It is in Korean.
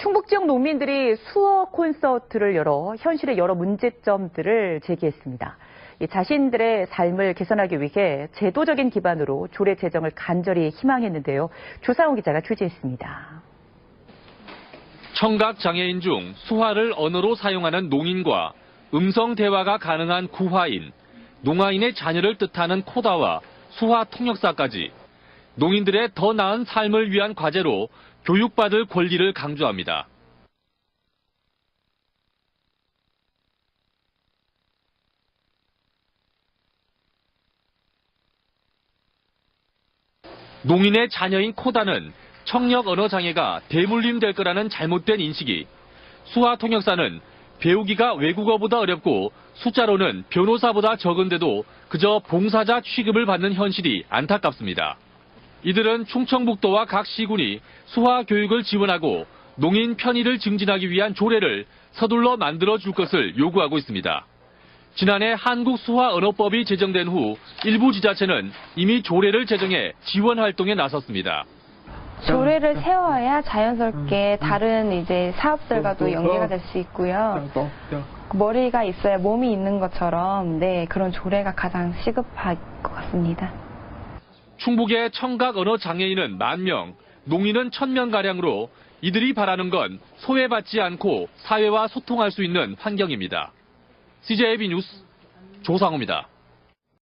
충북 지역 농민들이 수어 콘서트를 열어 현실의 여러 문제점들을 제기했습니다. 이 자신들의 삶을 개선하기 위해 제도적인 기반으로 조례 제정을 간절히 희망했는데요. 조상훈 기자가 취재했습니다. 청각 장애인 중 수화를 언어로 사용하는 농인과 음성 대화가 가능한 구화인, 농아인의 자녀를 뜻하는 코다와 수화 통역사까지 농인들의 더 나은 삶을 위한 과제로 교육받을 권리를 강조합니다. 농인의 자녀인 코다는 청력 언어 장애가 대물림될 거라는 잘못된 인식이 수화 통역사는 배우기가 외국어보다 어렵고 숫자로는 변호사보다 적은데도 그저 봉사자 취급을 받는 현실이 안타깝습니다. 이들은 충청북도와 각 시군이 수화 교육을 지원하고 농인 편의를 증진하기 위한 조례를 서둘러 만들어 줄 것을 요구하고 있습니다. 지난해 한국수화언어법이 제정된 후 일부 지자체는 이미 조례를 제정해 지원 활동에 나섰습니다. 조례를 세워야 자연스럽게 다른 이제 사업들과도 연계가 될 수 있고요. 머리가 있어야 몸이 있는 것처럼 네 그런 조례가 가장 시급할 것 같습니다. 충북의 청각 언어 장애인은 만 명, 농인은 천 명 가량으로 이들이 바라는 건 소외받지 않고 사회와 소통할 수 있는 환경입니다. CJB 뉴스 조상우입니다.